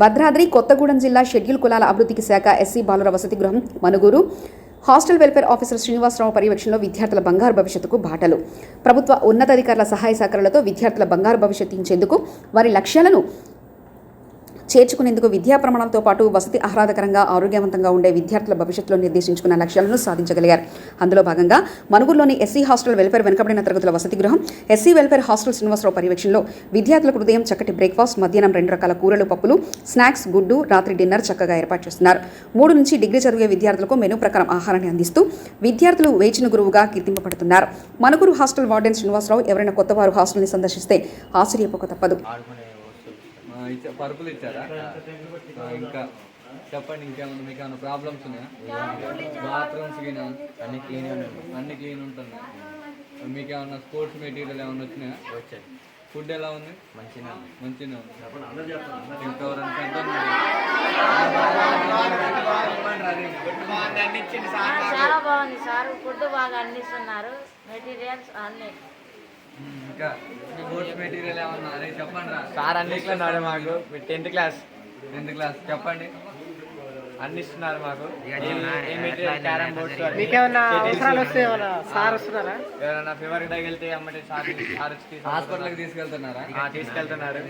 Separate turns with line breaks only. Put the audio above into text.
భద్రాద్రి కొత్తగూడెం జిల్లా షెడ్యూల్ కులాల అభివృద్ధికి శాఖ ఎస్సీ బాలుర వసతి గృహం Manuguru. Hostel welfare officer Srinivasarao పర్యవేక్షణలో విద్యార్థుల బంగారు భవిష్యత్తుకు బాటలు. ప్రభుత్వ ఉన్నతాధికారుల సహాయ సహకారాలతో విద్యార్థుల బంగారు భవిష్యత్తు ఇచ్చేందుకు వారి లక్ష్యాలను చేర్చుకునేందుకు విద్యా ప్రమాణంతో పాటు వసతి ఆహ్లాదకరంగా ఆరోగ్యవంతంగా ఉండే విద్యార్థుల భవిష్యత్తులో నిర్దేశించుకున్న లక్ష్యాలను సాధించగలిగారు. అందులో భాగంగా మనుగురులోని ఎస్సీ హాస్టల్ వెల్ఫేర్ వెనుకబడిన తరగతుల వసతి గృహం ఎస్సీ వెల్ఫేర్ హాస్టల్ శ్రీనివాసరావు పర్యవేక్షణలో విద్యార్థులకు ఉదయం చక్కటి బ్రేక్ఫాస్ట్ మధ్యాహ్నం రెండు రకాల కూరలు పప్పులు స్నాక్స్ గుడ్డు రాత్రి డిన్నర్ చక్కగా ఏర్పాటు చేస్తున్నారు. మూడు నుంచి డిగ్రీ చదివే విద్యార్థులకు మెనూ ప్రకారం ఆహారాన్ని అందిస్తూ విద్యార్థులు వేచిన గురువుగా కీర్తింపబడుతున్నారు. మనుగురు హాస్టల్ వార్డెన్ శ్రీనివాసరావు ఎవరైనా కొత్తవారు హాస్టల్ని సందర్శిస్తే ఆశ్చర్యపోక తప్పదు.
ఇచ్చా పరుపులు ఇచ్చారా? ఇంకా చెప్పండి ఇంకేమన్నా మీకు ఏమైనా ప్రాబ్లమ్స్ ఉన్నాయా? బాత్రూమ్స్ గిన అన్ని క్లీన్ అన్ని క్లీన్ ఉంటుంది మీకు ఏమన్నా స్పోర్ట్స్ మెటీరియల్ ఏమైనా వచ్చినాయా? వచ్చాయి. ఫుడ్ ఎలా ఉంది? మంచిగా మంచిగా ఉంది.
చాలా బాగుంది సార్ ఫుడ్ బాగా అందిస్తున్నారు మెటీరియల్స్ అన్ని.
ఇంకా స్పోర్ట్స్ మెటీరియల్ ఏమన్నా? అదే చెప్పండి రా
సార్ అందిస్తున్నారు మాకు. టెన్త్ క్లాస్
టెన్త్ క్లాస్ చెప్పండి.
అందిస్తున్నారు మాకు. క్యారమ్ బోర్డ్స్
మీకేమన్నా అవసరాలు వస్తే ఏమన్నా సార్ వస్తున్నారా?
ఎవరైనా ఫీవర్ తగిలితే అమ్మటే సార్ సార్ వచ్చి తీసుకెళ్తారు.
హాస్పిటల్కి తీసుకెళ్తున్నారా?
ఆ, తీసుకెళ్తున్నారు.